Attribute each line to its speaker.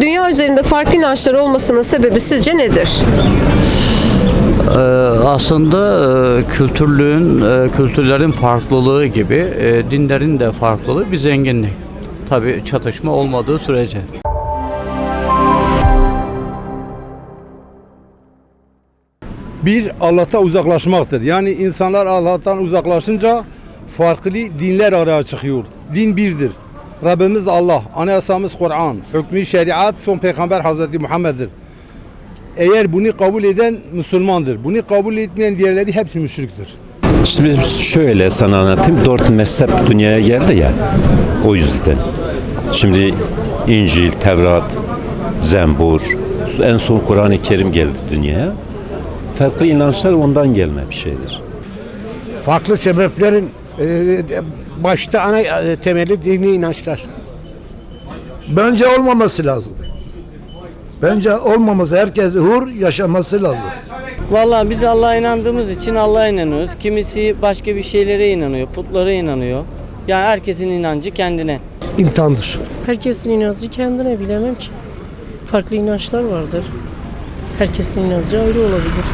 Speaker 1: Dünya üzerinde farklı inançlar olmasının sebebi sizce nedir?
Speaker 2: Ee, aslında e, kültürlüğün, e, kültürlerin farklılığı gibi e, dinlerin de farklılığı bir zenginlik. Tabii çatışma olmadığı sürece.
Speaker 3: Bir Allah'ta uzaklaşmaktır. Yani insanlar Allah'tan uzaklaşınca farklı dinler araya çıkıyor. Din birdir. Rabbimiz Allah, anayasamız Kur'an, hükmü şeriat son peygamber Hazreti Muhammed'dir. Eğer bunu kabul eden Müslümandır. Bunu kabul etmeyen diğerleri hepsi müşriktir.
Speaker 4: Şimdi şöyle sana anlatayım. Dört mezhep dünyaya geldi ya. O yüzden. Şimdi İncil, Tevrat, Zembur, en son Kur'an-ı Kerim geldi dünyaya. Farklı inançlar ondan gelme bir şeydir.
Speaker 5: farklı sebeplerin başta ana e, temeli dini inançlar.
Speaker 6: Bence olmaması lazım. Bence olmaması, herkes hur yaşaması lazım.
Speaker 7: Vallahi biz Allah'a inandığımız için Allah'a inanıyoruz. Kimisi başka bir şeylere inanıyor, putlara inanıyor. Yani herkesin inancı kendine.
Speaker 6: İmtihandır.
Speaker 8: Herkesin inancı kendine bilemem ki. Farklı inançlar vardır. Herkesin inancı ayrı olabilir.